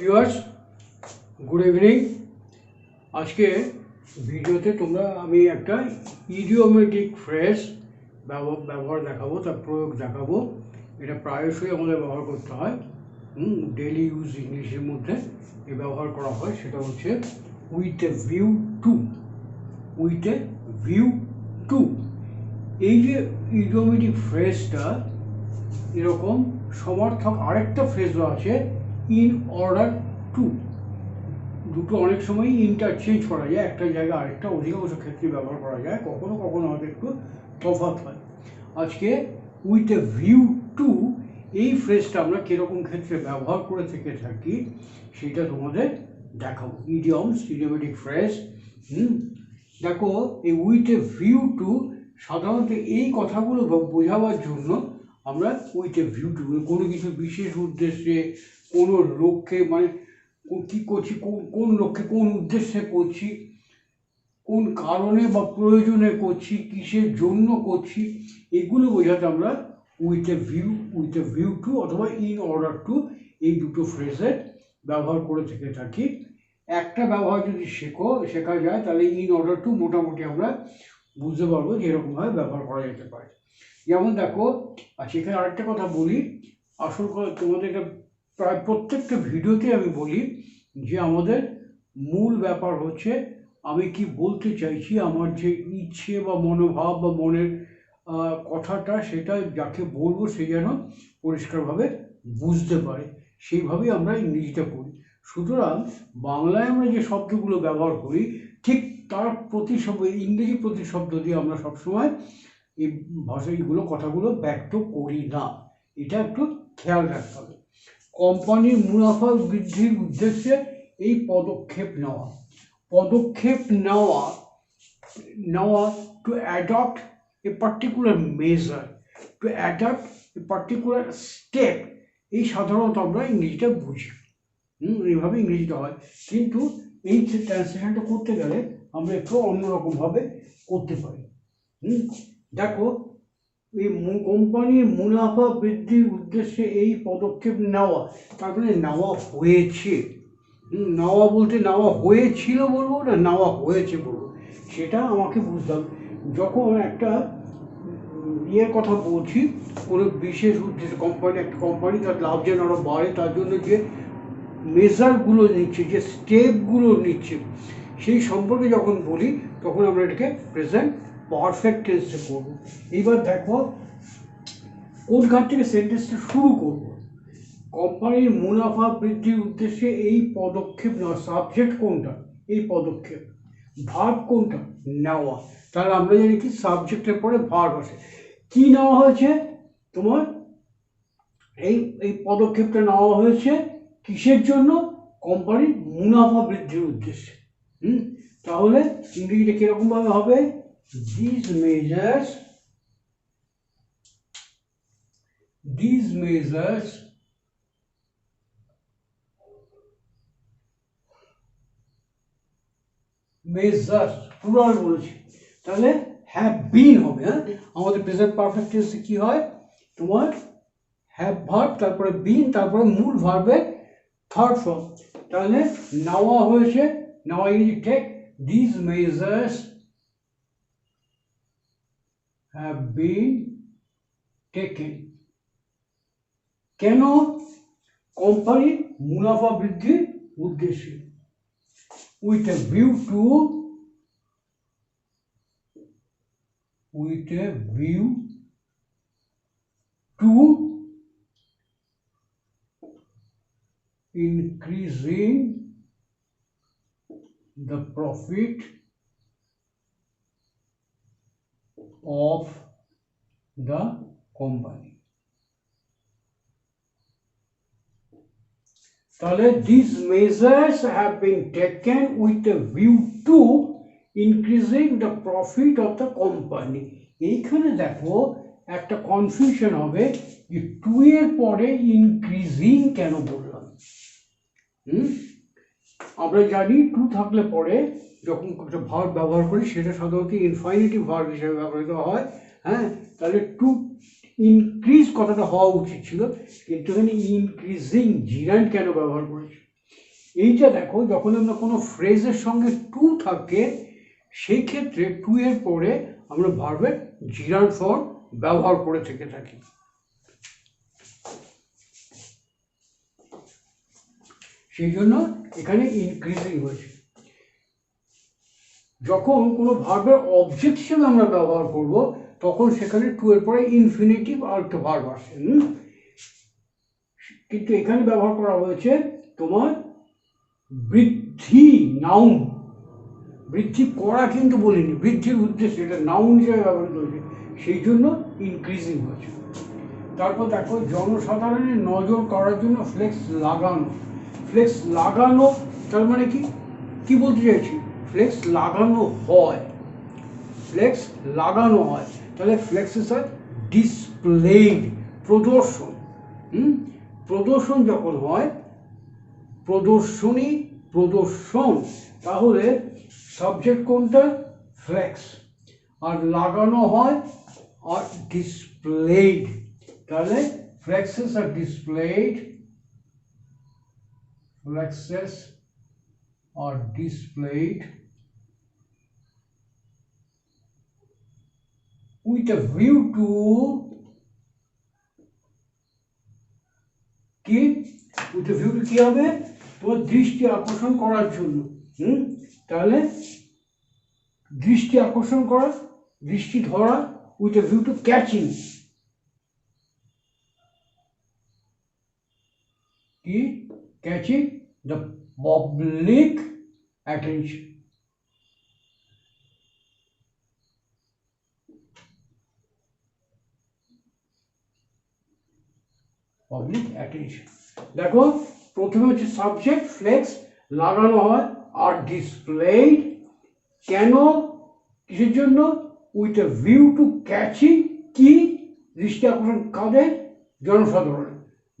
Viewers good evening আজকে ভিডিওতে তোমরা, আমি একটা ইডিওমেটিক ফ্রেজ ব্যবহার দেখাবো তার প্রয়োগ দেখাবো। এটা প্রায়শই আমাদের ব্যবহার করতে হয়। ডেলি ইউজ ইংলিশের মধ্যে এ ব্যবহার করা হয়, সেটা হচ্ছে with a view to with a view to এই যে ইডিওমেটিক ফ্রেজটা এরকম সমার্থক আরেকটা ফ্রেজও আছে ইন অর্ডার টু। দুটো অনেক সময় ইন্টারচেঞ্জ করা যায়, একটা জায়গায় আরেকটা অধিকাংশ ক্ষেত্রে ব্যবহার করা যায়, কখনো কখনো হয়তো একটু তফাৎ হয়। আজকে উইথ এ ভিউ টু এই ফ্রেজটা আমরা কীরকম ক্ষেত্রে ব্যবহার করে থেকে থাকি, সেটা তোমাদের দেখাবো। Idioms idiomatic phrase hmm? দেখো, এই উইথ এ ভিউ টু সাধারণত এই কথাগুলো বোঝাবার জন্য আমরা উইথ এ ভিউ টু কোনো কিছু বিশেষ উদ্দেশ্যে কোনো লক্ষ্যে মানে কী করছি, কোন কোন লক্ষ্যে, কোন উদ্দেশ্যে করছি, কোন কারণে বা প্রয়োজনে করছি, কিসের জন্য করছি, এগুলো বোঝাতে আমরা with a view with a view to অথবা ইন অর্ডার টু এই দুটো ফ্রেজের ব্যবহার করে থেকে থাকি। একটা ব্যবহার যদি শেখো, শেখা যায়, তাহলে ইন অর্ডার টু মোটামুটি আমরা বুঝতে পারব যে এরকমভাবে ব্যবহার করা যেতে পারে। যেমন দেখো আর সেখানে আরেকটা কথা বলি। আসল কথা, তোমাদেরকে প্রায় প্রত্যেকটা ভিডিওতে আমি বলি যে আমাদের মূল ব্যাপার হচ্ছে আমি কি বলতে চাইছি, আমার যে ইচ্ছে বা মনোভাব বা মনের কথাটা সেটা যাকে বলব সে যেন পরিষ্কারভাবে বুঝতে পারে। সেইভাবেই আমরা ইংরেজিটা করি সুতরাং বাংলায় আমরা যে শব্দগুলো ব্যবহার করি, ঠিক তার প্রতিশব্দ, ইংরেজি প্রতিশব্দ দিয়ে আমরা সবসময় এই ভাষা এইগুলো কথাগুলো ব্যক্ত করি না। এটা একটু খেয়াল রাখতে হবে। কোম্পানির মুনাফা বৃদ্ধির উদ্দেশ্যে এই পদক্ষেপ নেওয়া। পদক্ষেপ নেওয়া নেওয়া to adopt a particular measure to adopt a particular step এই সাধারণত আমরা ইংরেজিটা বুঝি। হুম, এইভাবে ইংরেজিটা হয়। কিন্তু এই ট্রান্সলেশনটা করতে গেলে আমরা একটু অন্যরকমভাবে করতে পারি। হুম, দেখো এই কোম্পানির মুনাফা বৃদ্ধির উদ্দেশ্যে এই পদক্ষেপ নেওয়া, তার মানে নেওয়া হয়েছে। নেওয়া বলতে নেওয়া হয়েছিল বলব না নেওয়া হয়েছে বলব, সেটা আমাকে বুঝতে হবে। যখন একটা ইয়ের কথা বলছি, কোনো বিশেষ উদ্দেশ্যে, কোম্পানি, একটা কোম্পানি তার লাভ যেন আরও বাড়ে, তার জন্য যে মেজারগুলো নিচ্ছে, যে স্টেপগুলো নিচ্ছে, সেই সম্পর্কে যখন বলি, তখন আমরা এটাকে প্রেজেন্ট পারফেক্ট টেন্সে করব। এইবার দেখো, কোনখান থেকে সেন্টেন্সটা শুরু করব? কোম্পানির মুনাফা বৃদ্ধির উদ্দেশ্যে এই পদক্ষেপ নেওয়া সাবজেক্ট কোনটা? এই পদক্ষেপ। ভার্ব কোনটা? নেওয়া। তাহলে আমরা জানি কি? সাবজেক্টের পরে ভার্ব আসে। কি নেওয়া হয়েছে? তোমার এই এই পদক্ষেপটা নেওয়া হয়েছে কিসের জন্য? কোম্পানির মুনাফা বৃদ্ধির উদ্দেশ্যে। হুম? তাহলে ইংরেজিটা কীরকমভাবে হবে? This measures these measures measures plural বলেছি। তাহলে হ্যাভ বিন হবে হ্যাঁ? আমাদের প্রেজেন্ট পারফেক্ট টেন্সে কি হয়? তোমার হ্যাভ ভার্ব তারপরে বিন তারপরে মূল ভার্বের থার্ড ফর্ম তাহলে নেওয়া হয়েছে, নেওয়া ইংরেজি take this measures have been taken কেন? কোম্পানির মুনাফা বৃদ্ধির উদ্দেশ্যে। With a view to with a view to increasing the profit of the company. তাহলে this measures have been taken with a view to increasing the profit of the company এইখানে দেখো একটা confusion হবে যে টু এর পরে increasing কেন বললাম? হুম? আমরা জানি টু থাকলে পরে যখন একটা ভার্ব ব্যবহার করি, সেটা সাধারণত ইনফাইনিটিভ ভার্ব হিসেবে ব্যবহৃত হয়। হ্যাঁ? তাহলে টু ইনক্রিজ কথাটা হওয়া উচিত ছিল, কিন্তু এখানে ইনক্রিজিং জিরান্ড কেন ব্যবহার করেছে? এইটা দেখো, যখন আমরা কোনো ফ্রেজের সঙ্গে টু থাকে, সেই ক্ষেত্রে টু এর পরে আমরা ভার্বের জিরান ফর্ম ব্যবহার করে থেকে থাকি। সেই জন্য এখানে ইনক্রিজিং হয়েছে। যখন কোনো ভার্বের অবজেক্ট হিসেবে আমরা ব্যবহার করব, তখন সেখানে টু এর পরে ইনফিনিটিভ আর একটা ভার্ব আসে কিন্তু এখানে ব্যবহার করা হয়েছে তোমার বৃদ্ধি নাউন বৃদ্ধি করা কিন্তু বলিনি, বৃদ্ধির উদ্দেশ্যে এটা নাউন হিসেবে ব্যবহৃত হয়েছে সেই জন্য ইনক্রিজিং হয়েছে। তারপর দেখো, জনসাধারণের নজর করার জন্য ফ্লেক্স লাগানো। ফ্লেক্স লাগানো, তার মানে কি? কি বলতে চাইছি? ফ্লেক্স লাগানো হয়। ফ্লেক্স লাগানো হয়। তাহলে ফ্লেক্সেস আর ডিসপ্লেড প্রদর্শন। হুম? প্রদর্শন যখন হয়, প্রদর্শনী প্রদর্শন, তাহলে সাবজেক্ট কোনটা? ফ্লেক্স। আর লাগানো হয়, আর ডিসপ্লেড তাহলে flexes are displayed flexes are displayed with a view to কি? উইথ ভিউ কি হবে তোমার দৃষ্টি আকর্ষণ করার জন্য। হুম? তাহলে দৃষ্টি আকর্ষণ করা, দৃষ্টি ধরা with a view to catching কি? Catching the public attention. Public attention দেখো, প্রথমে হচ্ছে সাবজেক্ট ফ্লেক্স লাগানো হয়, আর ডিসপ্লেড কেন, কিসের জন্য with a view to catching কি, দৃষ্টি আকর্ষণ কাদের জনসাধারণ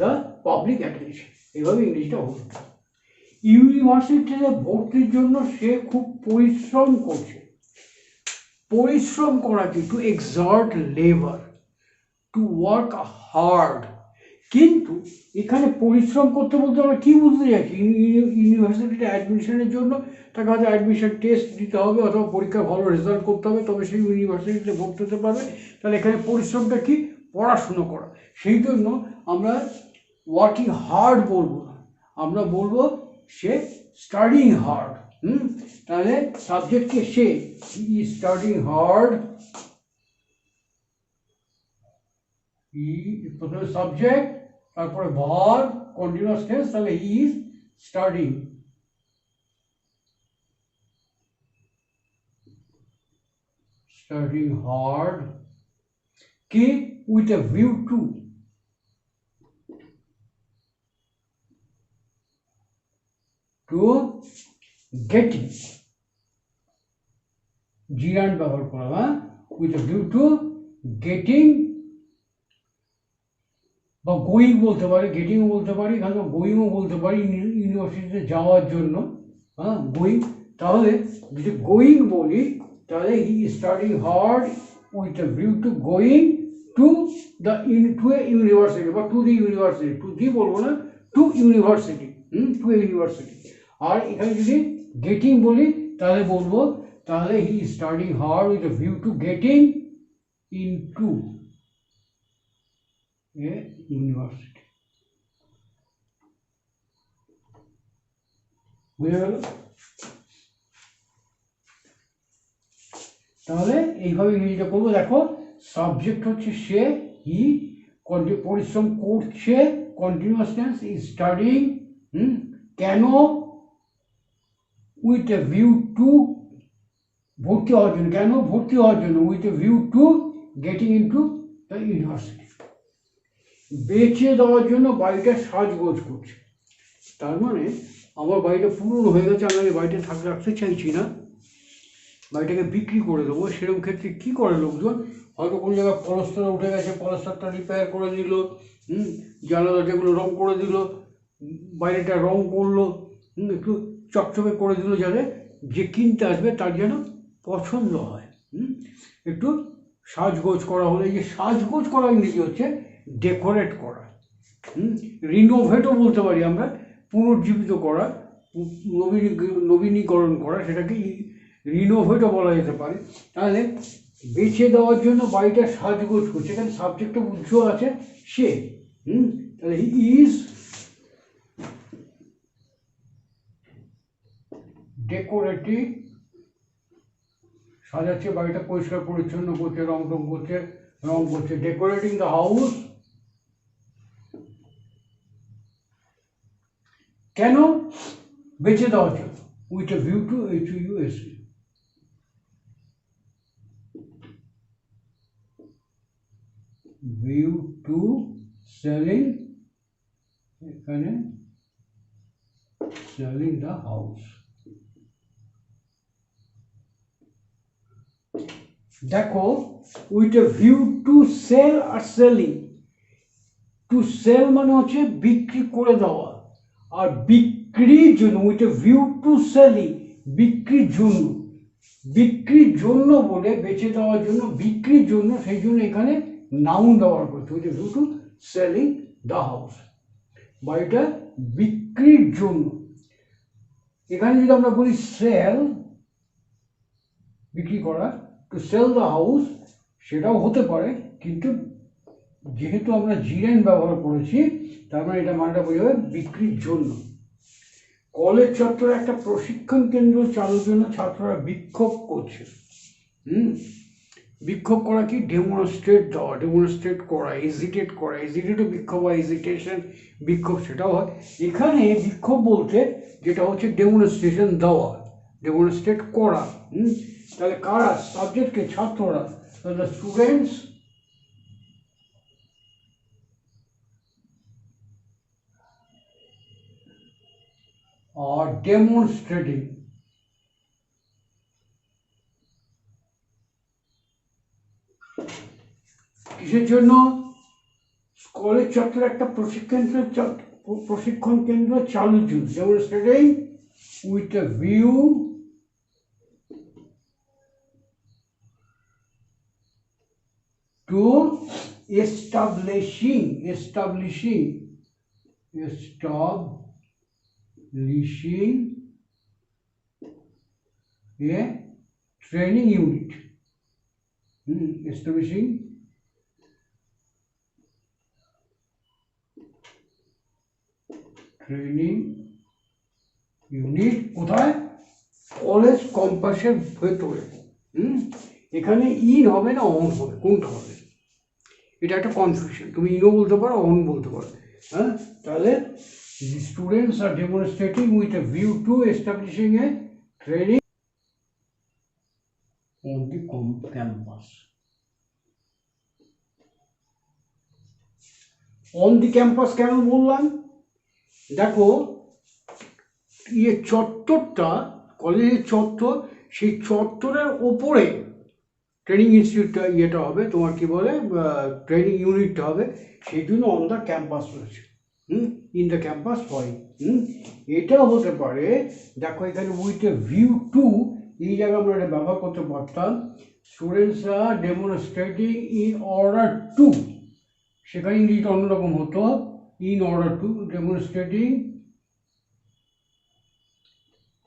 দ্য পাবলিক অ্যাটেনশন এভাবে ইংরেজিটা হলো ইউনিভার্সিটিতে ভর্তির জন্য সে খুব পরিশ্রম করছে। পরিশ্রম করা কি to exert labour to work hard কিন্তু এখানে পরিশ্রম করতে বলতে আমরা কী বুঝতে চাইছি? ইউনিভার্সিটিতে অ্যাডমিশনের জন্য তাকে হয়তো অ্যাডমিশন টেস্ট দিতে হবে অথবা পরীক্ষা ভালো রেজাল্ট করতে হবে, তবে সেই ইউনিভার্সিটিতে ভর্তি হতে পারবে। তাহলে এখানে পরিশ্রমটা কি? পড়াশুনো করা। সেই জন্য আমরা ওয়ার্কিং হার্ড বলব না। আমরা বলব সে স্টাডিং হার্ড হুম তাহলে সাবজেক্টকে সে ই স্টাডিং হার্ড ই প্রথমে সাবজেক্ট তারপরে ভার কন্টিনিউয়াস টেন্স তাহলে he is studying studying hard কি with a view to to getting জিরান ব্যবহার করা হ্যাঁ উইথ ভিউ টু গেটিং বা গোয়িং বলতে পারি গেটিংও বলতে পারি এখানে গোয়িংও বলতে পারি ইউনিভার্সিটিতে যাওয়ার জন্য হ্যাঁ গোয়িং তাহলে যদি গোয়িং বলি, তাহলে he studying hard with view to going to the to a university বা to the university to the বলব না to university hmm to a university আর এখানে যদি গেটিং বলি, তাহলে বলব, তাহলে he studying hard with a view to getting in to a university বুঝে গেল? তাহলে এইভাবে ইংরেজিটা করব। দেখো সাবজেক্ট হচ্ছে সে ই পরিশ্রম করছে কন্টিনিউয়াস টেন্স স্টাডিং হুম, কেন উইথ এ ভিউ টু ভর্তি হওয়ার জন্য কেন ভর্তি হওয়ার জন্য with a view to getting in to the university বেচে দেওয়ার জন্য বাড়িটা সাজগোজ করছে। তার মানে আমার বাড়িটা পুরনো হয়ে গেছে, আমি এই বাড়িটা থাকতে রাখতে চাইছি না। বাড়িটাকে বিক্রি করে দেবো। সেরকম ক্ষেত্রে কী করে লোকজন? হয়তো কোনো জায়গায় পলস্তরা উঠে গেছে পলস্তরটা রিপেয়ার করে দিল, হুম জানলা দরজাগুলো রং করে দিল বাইরেটা রং করল, হুম, একটু চকচকে করে দিল যাতে যে কিনতে আসবে তার যেন পছন্দ হয়। হুম? একটু সাজগোজ করা হলে যে সাজগোজ করা ইংরেজি হচ্ছে ডেকোরেট করা। হুম? রিনোভেটও বলতে পারি আমরা, পুনর্জীবিত করা, নবীনী, নবীনীকরণ করা, সেটাকে রিনোভেটও বলা যেতে পারে। তাহলে বেছে দেওয়ার জন্য বাড়িটা সাজগোজ করছে। এখানে সাবজেক্টটা উজ্জ্ব আছে সে। হুম? তাহলে ইজ ডেকোরেটিভ সাজাচ্ছে, বাড়িটা পরিষ্কার পরিচ্ছন্ন করছে, রং টং করছে, রং করছে। ডেকোরেটিং দ্য হাউস কেন? বেঁচে দেওয়ার জন্য with a view to H U S view to selling এখানে সেলিং দ্য হাউস দেখো with a view to sell R selling to sell মানে হচ্ছে বিক্রি করে দেওয়া। আর বিক্রির জন্য with a view to selling বিক্রির জন্য। বিক্রির জন্য বলে বেচে দেওয়ার জন্য বিক্রির জন্য সেই জন্য এখানে নাউন ব্যবহার করছে with a view to selling the house বাড়িটা বিক্রির জন্য। এখানে যদি আমরা বলি সেল বিক্রি করা। টু সেল দ্য হাউস সেটাও হতে পারে, কিন্তু যেহেতু আমরা জিরেন ব্যবহার করেছি, তার মানে এটা মানেটা বোঝা যাবে বিক্রির জন্য। কলেজ চত্বরে একটা প্রশিক্ষণ কেন্দ্র চালুর জন্য ছাত্ররা বিক্ষোভ করছে। হুম? বিক্ষোভ করা কি? ডেমনস্ট্রেট দেওয়া ডেমনস্ট্রেট করা এজিটেট করা। এজিটেটও বিক্ষোভ হয় এজিটেশন বিক্ষোভ সেটাও হয়। এখানে বিক্ষোভ বলতে যেটা হচ্ছে ডেমনস্ট্রেশন দেওয়া ডেমনস্ট্রেট করা। হুম? তাহলে কারা সাবজেক্টকে ছাত্ররা তাহলে স্টুডেন্টস are demonstrating কিসের জন্য কলেজ চত্বরে একটা প্রশিক্ষণ কেন্দ্র- প্রশিক্ষণ কেন্দ্র চালুর জন্য demonstrating with a view to establishing establishing establishing a training unit Hmm, establishing training unit কোথায় কলেজ কম্পাসের ভেতরে হুম এখানে ইন হবে না অন হবে কোনটা হবে এটা একটা কনফিউশন তুমি ইনও বলতে পারো অন বলতে পারো। হ্যাঁ? তাহলে students R demonstrating with a view to establishing a training on the campus on the campus কেন বললাম? দেখো ইয়ে চত্বরটা, কলেজের চত্বর, সেই চত্বরের ওপরে ট্রেনিং ইনস্টিটিউটটা ইয়েটা হবে, তোমার কি বলে ট্রেনিং ইউনিটটা হবে, সেই জন্য অন দ্য ক্যাম্পাস রয়েছে। হুম? ইন দ্য ক্যাম্পাস হয়। হুম? এটাও হতে পারে, দেখো এখানে উইথ ভিউ টু এই জায়গায় আমরা এটা ব্যবহার করতে পারতাম। স্টুডেন্টসরা ডেমনস্ট্রেটিং ইন অর্ডার টু সেখানে ইংরেজিটা অন্যরকম হতো। In order to demonstrating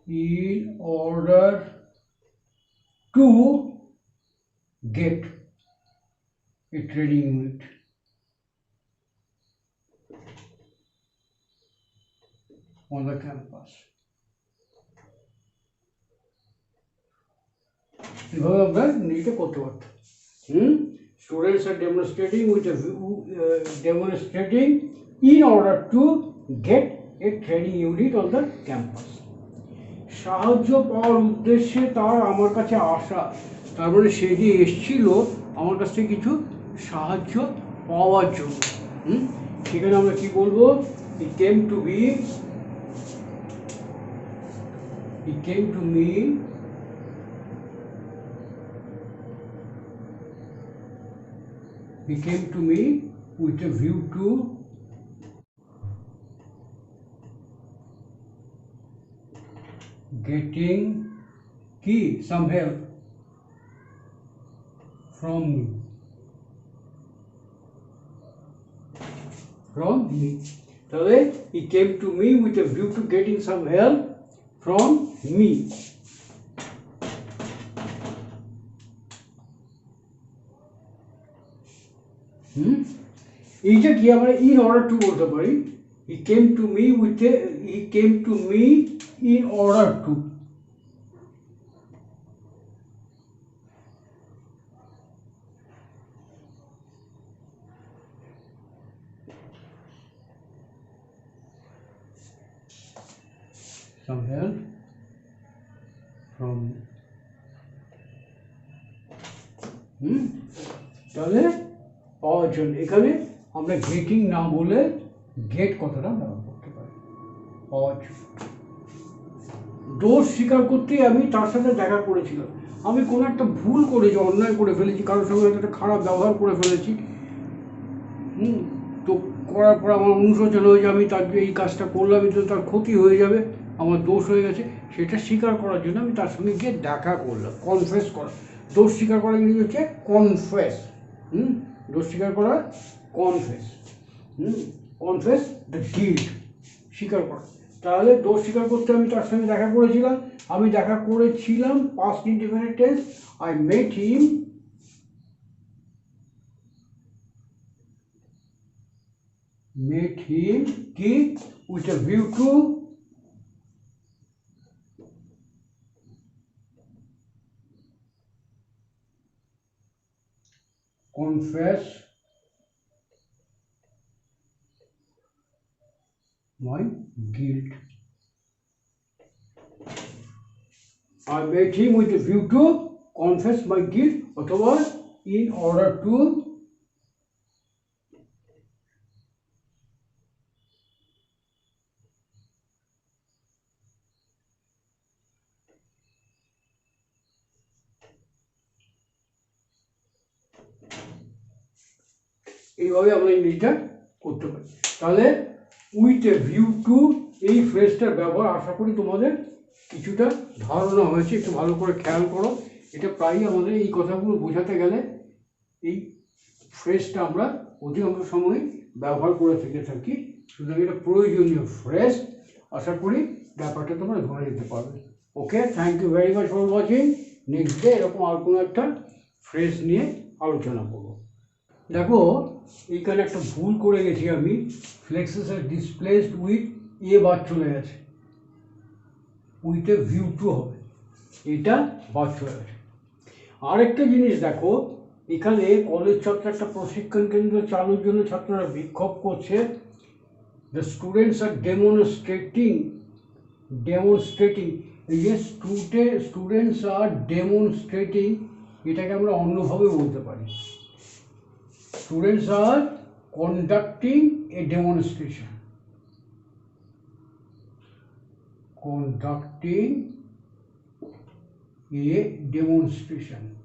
in order to get a training unit. on the campus. এভাবে আমরা নিজেটা করতে পারতাম হুম students R demonstrating with demonstrating in order to get a training unit on the campus সাহায্য পাওয়ার উদ্দেশ্যে তার আমার কাছে আসা তার মানে সে যে এসছিল, আমার কাছ থেকে কিছু সাহায্য পাওয়ার জন্য। হুম? সেখানে আমরা কি বলব? He came to be he came to me he came to me with a view to getting key, some help. From me from me তাহলে he came to me with a view to getting some help from me হুম এইটা কি আমরা in order to বলতে পারি he came to me with a he came to me in order to some help from, হুম? তাহলে পাওয়ার জন্য। এখানে আমরা গেটিং না বলে গেট কথাটা ব্যবহার করতে পারি। পাওয়ার জন্য। দোষ স্বীকার করতেই আমি তার সাথে দেখা করেছিলাম। আমি কোনো একটা ভুল করেছি, অন্যায় করে ফেলেছি, কারোর সঙ্গে একটা খারাপ ব্যবহার করে ফেলেছি। হুম? তো করার পর আমার অনুশোচনা হয়ে যাবে আমি তার এই কাজটা করলাম তো তার ক্ষতি হয়ে যাবে। আমার দোষ হয়ে গেছে, সেটা স্বীকার করার জন্য আমি তার সঙ্গে গিয়ে দেখা করলাম কনফেস করা। দোষ স্বীকার করা ইংরেজি হচ্ছে? Confess hmm? দোষ স্বীকার করা confess hmm? Confess the guilt স্বীকার করা। তাহলে দোষ স্বীকার করতে আমি তার সঙ্গে দেখা করেছিলাম। আমি দেখা করেছিলাম past independent tense I met him met him ki with a view to confess my guilt. I met him with a view to confess my guilt, otherwise, in order to এইভাবে আমরা ইংলিশটা করতে পারি। তাহলে উইথ এ ভিউ টু এই ফ্রেজটার ব্যবহার আশা করি তোমাদের কিছুটা ধারণা হয়েছে। একটু ভালো করে খেয়াল করো। এটা প্রায়ই আমাদের এই কথাগুলো বোঝাতে গেলে এই ফ্রেজটা আমরা অধিকাংশ সময় ব্যবহার করে থেকে থাকি। সুতরাং এটা প্রয়োজনীয় ফ্রেজ আশা করি ব্যাপারটা তোমরা ধরে নিতে পারবে। Okay thank you very much for watching next day এরকম আর কোনো একটা ফ্রেজ নিয়ে আলোচনা করব। দেখো এইখানে একটা ভুল করে গেছি আমি। ফ্লেক্সেস আর ডিসপ্লেসড উইথ এ বাদ চলে গেছে উইথ ভিউ টু হবে। এটা বাদ চলে গেছে আরেকটা জিনিস দেখো, এখানে কলেজ ছাত্র একটা প্রশিক্ষণ কেন্দ্র চালুর জন্য ছাত্ররা বিক্ষোভ করছে। The students are demonstrating demonstrating এই যে স্টুডে স্টুডেন্টস আর ডেমনস্ট্রেটিং এটাকে আমরা অন্যভাবে বলতে পারি। students are conducting a demonstration conducting a demonstration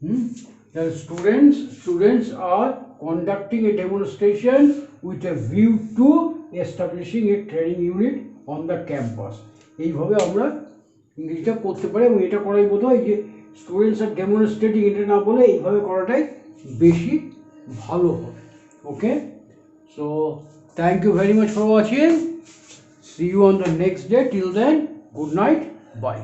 hmm? the students students are conducting a demonstration with a view to establishing a training unit on the campus এইভাবে আমরা ইংরেজিটা করতে পারে এবং এটা করাই বোধ হয় যে স্টুডেন্টস আর ডেমনস্ট্রেটিং এটা না বলে এইভাবে করাটাই বেশি ভালো হবে। Okay so thank you very much for watching see you on the next day till then good night bye